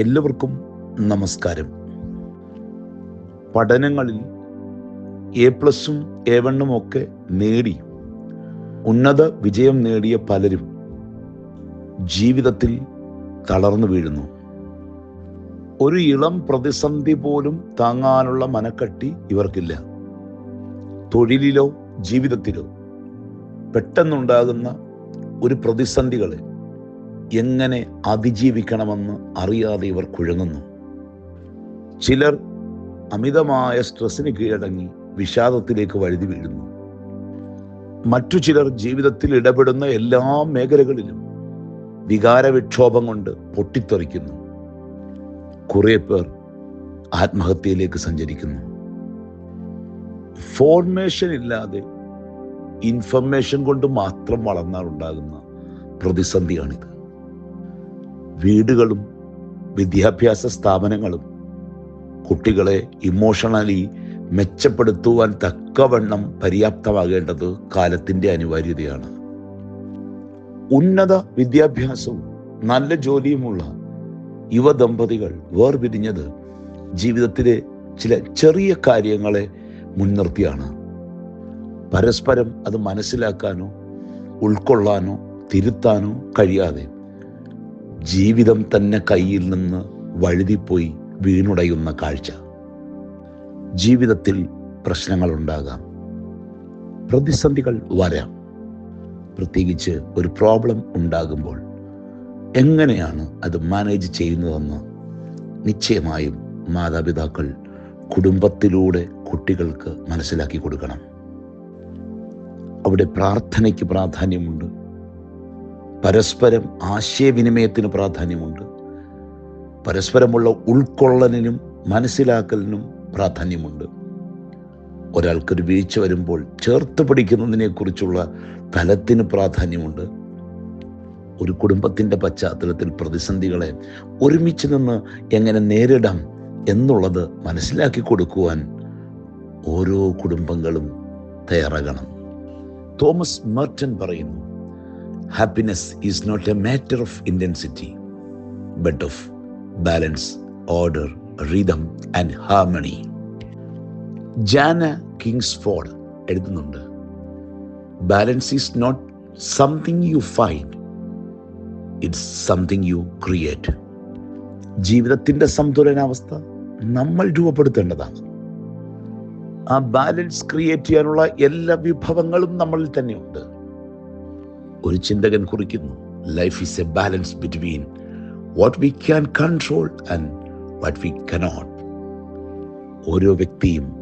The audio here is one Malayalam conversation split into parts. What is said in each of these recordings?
എല്ലാവർക്കും നമസ്കാരം. പഠനങ്ങളിൽ എ പ്ലസും എ വണ്ണും ഒക്കെ നേടി ഉന്നത വിജയം നേടിയ പലരും ജീവിതത്തിൽ തളർന്നു വീഴുന്നു. ഒരു ഇളം പ്രതിസന്ധി പോലും താങ്ങാനുള്ള മനക്കട്ടി ഇവർക്കില്ല. തൊഴിലിലോ ജീവിതത്തിലോ പെട്ടെന്നുണ്ടാകുന്ന ഒരു പ്രതിസന്ധികളെ എങ്ങനെ അതിജീവിക്കണമെന്ന് അറിയാതെ ഇവർ കുഴങ്ങുന്നു. ചിലർ അമിതമായ സ്ട്രെസ്സിന് കീഴടങ്ങി വിഷാദത്തിലേക്ക് വഴുതി വീഴുന്നു. മറ്റു ചിലർ ജീവിതത്തിൽ ഇടപെടുന്ന എല്ലാ മേഖലകളിലും വികാരവിക്ഷോഭം കൊണ്ട് പൊട്ടിത്തെറിക്കുന്നു. കുറെ പേർ ആത്മഹത്യയിലേക്ക് സഞ്ചരിക്കുന്നു. ഫോർമേഷൻ ഇല്ലാതെ ഇൻഫർമേഷൻ കൊണ്ട് മാത്രം വളർന്നാൽ ഉണ്ടാകുന്ന പ്രതിസന്ധിയാണിത്. വീടുകളും വിദ്യാഭ്യാസ സ്ഥാപനങ്ങളും കുട്ടികളെ ഇമോഷണലി മെച്ചപ്പെടുത്തുവാൻ തക്കവണ്ണം പര്യാപ്തമാകേണ്ടത് കാലത്തിന്റെ അനിവാര്യതയാണ്. ഉന്നത വിദ്യാഭ്യാസവും നല്ല ജോലിയുമുള്ള യുവദമ്പതികൾ വേർപിരിഞ്ഞത് ജീവിതത്തിലെ ചില ചെറിയ കാര്യങ്ങളെ മുൻനിർത്തിയാണ്. പരസ്പരം അത് മനസ്സിലാക്കാനോ ഉൾക്കൊള്ളാനോ തിരുത്താനോ കഴിയാതെ ജീവിതം തന്നെ കയ്യിൽ നിന്ന് വഴുതിപ്പോയി വീണുടയുന്ന കാഴ്ച. ജീവിതത്തിൽ പ്രശ്നങ്ങൾ ഉണ്ടാകാം. പ്രതിസന്ധികൾ വരാം. പ്രത്യേകിച്ച് ഒരു പ്രോബ്ലം ഉണ്ടാകുമ്പോൾ എങ്ങനെയാണ് അത് മാനേജ് ചെയ്യുന്നതെന്ന് നിശ്ചയമായും മാതാപിതാക്കൾ കുടുംബത്തിലൂടെ കുട്ടികൾക്ക് മനസ്സിലാക്കി കൊടുക്കണം. അവിടെ പ്രാർത്ഥനയ്ക്ക് പ്രാധാന്യമുണ്ട്. പരസ്പരം ആശയവിനിമയത്തിന് പ്രാധാന്യമുണ്ട്. പരസ്പരമുള്ള ഉൾക്കൊള്ളലിനും മനസ്സിലാക്കലിനും പ്രാധാന്യമുണ്ട്. ഒരാൾക്കൊരു വീഴ്ച വരുമ്പോൾ ചേർത്ത് പിടിക്കുന്നതിനെ കുറിച്ചുള്ള തലത്തിന് പ്രാധാന്യമുണ്ട്. ഒരു കുടുംബത്തിന്റെ പശ്ചാത്തലത്തിൽ പ്രതിസന്ധികളെ ഒരുമിച്ച് നിന്ന് എങ്ങനെ നേരിടാം എന്നുള്ളത് മനസ്സിലാക്കി കൊടുക്കുവാൻ ഓരോ കുടുംബങ്ങളും തയ്യാറാകണം. തോമസ് മർട്ടൻ പറയുന്നു happiness is not a matter of intensity but of balance order rhythm and harmony Jana Kingsford എഴുതുന്നുണ്ട്. Balance is not something you find it's something you create ജീവിതത്തിന്റെ സന്തുലനാവസ്ഥ നമ്മൾ രൂപപ്പെടുത്തേണ്ടതാണ്. ആ ബാലൻസ് ക്രിയേറ്റ് ചെയ്യാനുള്ള എല്ലാ വിഭവങ്ങളും നമ്മളിൽ തന്നെയുണ്ട്. ഒരു ചിന്തകൻ കുറിക്കുന്നു. Life is a balance between what we can control and what we cannot ഓരോ വ്യക്തിയും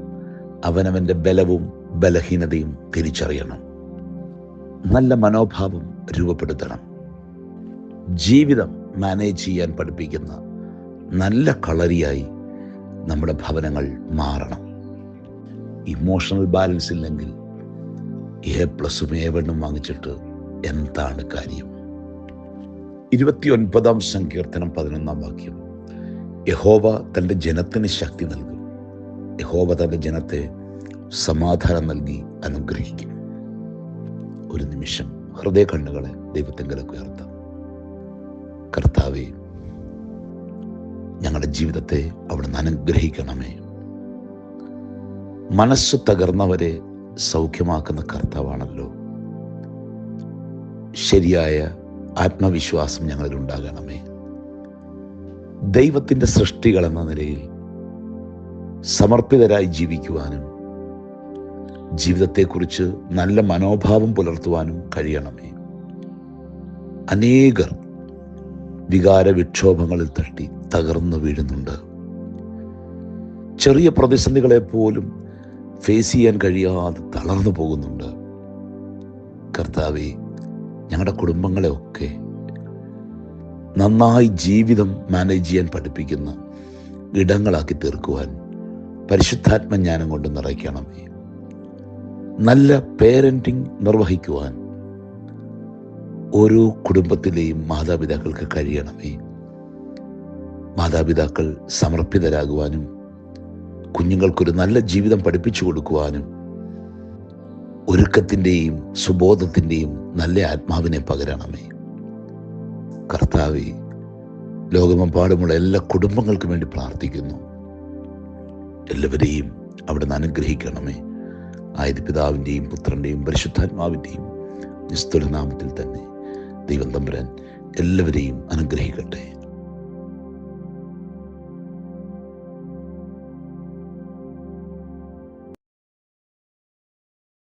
അവനവന്റെ ബലവും ബലഹീനതയും തിരിച്ചറിയണം. നല്ല മനോഭാവം രൂപപ്പെടുത്തണം. ജീവിതം മാനേജ് ചെയ്യാൻ പഠിപ്പിക്കുന്ന നല്ല കളരിയായി നമ്മുടെ ഭവനങ്ങൾ മാറണം. ഇമോഷണൽ ബാലൻസ് ഇല്ലെങ്കിൽ എ പ്ലസും എ വണ്ണും വാങ്ങിച്ചിട്ട് എന്താണ് കാര്യം? ഇരുപത്തിയൊൻപതാം സങ്കീർത്തനം പതിനൊന്നാം വാക്യം. യഹോവ തന്റെ ജനത്തിന് ശക്തി നൽകും. യഹോവ തന്റെ ജനത്തെ സമാധാനം നൽകി അനുഗ്രഹിക്കും. ഒരു നിമിഷം ഹൃദയ കണ്ണുകളെ ദൈവത്തെങ്കിലൊക്കെ ഉയർത്താം. കർത്താവെ ഞങ്ങളുടെ ജീവിതത്തെ അവിടുന്ന് അനുഗ്രഹിക്കണമേ. മനസ്സ് തകർന്നവരെ സൗഖ്യമാക്കുന്ന കർത്താവാണല്ലോ. ശരിയായ ആത്മവിശ്വാസം ഞങ്ങളിൽ ഉണ്ടാകണമേ. ദൈവത്തിന്റെ സൃഷ്ടികൾ എന്ന നിലയിൽ സമർപ്പിതരായി ജീവിക്കുവാനും ജീവിതത്തെക്കുറിച്ച് നല്ല മനോഭാവം പുലർത്തുവാനും കഴിയണമേ. അനേകർ വികാര വിക്ഷോഭങ്ങളിൽ തട്ടി തകർന്നു വീഴുന്നുണ്ട്. ചെറിയ പ്രതിസന്ധികളെ പോലും ഫേസ് ചെയ്യാൻ കഴിയാതെ തളർന്നു പോകുന്നുണ്ട്. കർത്താവെ ഞങ്ങളുടെ കുടുംബങ്ങളെയൊക്കെ നന്നായി ജീവിതം മാനേജ് ചെയ്യാൻ പഠിപ്പിക്കുന്ന ഇടങ്ങളാക്കി തീർക്കുവാൻ പരിശുദ്ധാത്മജ്ഞാനം കൊണ്ട് നിറയ്ക്കണമേ നല്ല പേരന്റിങ് നിർവഹിക്കുവാൻ ഓരോ കുടുംബത്തിലെയും മാതാപിതാക്കൾക്ക് കഴിയണമേ. മാതാപിതാക്കൾ സമർപ്പിതരാകുവാനും കുഞ്ഞുങ്ങൾക്കൊരു നല്ല ജീവിതം പഠിപ്പിച്ചു കൊടുക്കുവാനും ഒരുക്കത്തിന്റെയും സുബോധത്തിന്റെയും നല്ല ആത്മാവിനെ പകരണമേ. കർത്താവെ ലോകമെമ്പാടുമുള്ള എല്ലാ കുടുംബങ്ങൾക്കും വേണ്ടി പ്രാർത്ഥിക്കുന്നു. എല്ലാവരെയും അവിടെ നിന്ന് അനുഗ്രഹിക്കണമേ. ആയത് പിതാവിന്റെയും പുത്രന്റെയും പരിശുദ്ധാത്മാവിന്റെയും നിസ്തുലനാമത്തിൽ തന്നെ ദൈവം തമ്പുരാൻ എല്ലാവരെയും അനുഗ്രഹിക്കട്ടെ.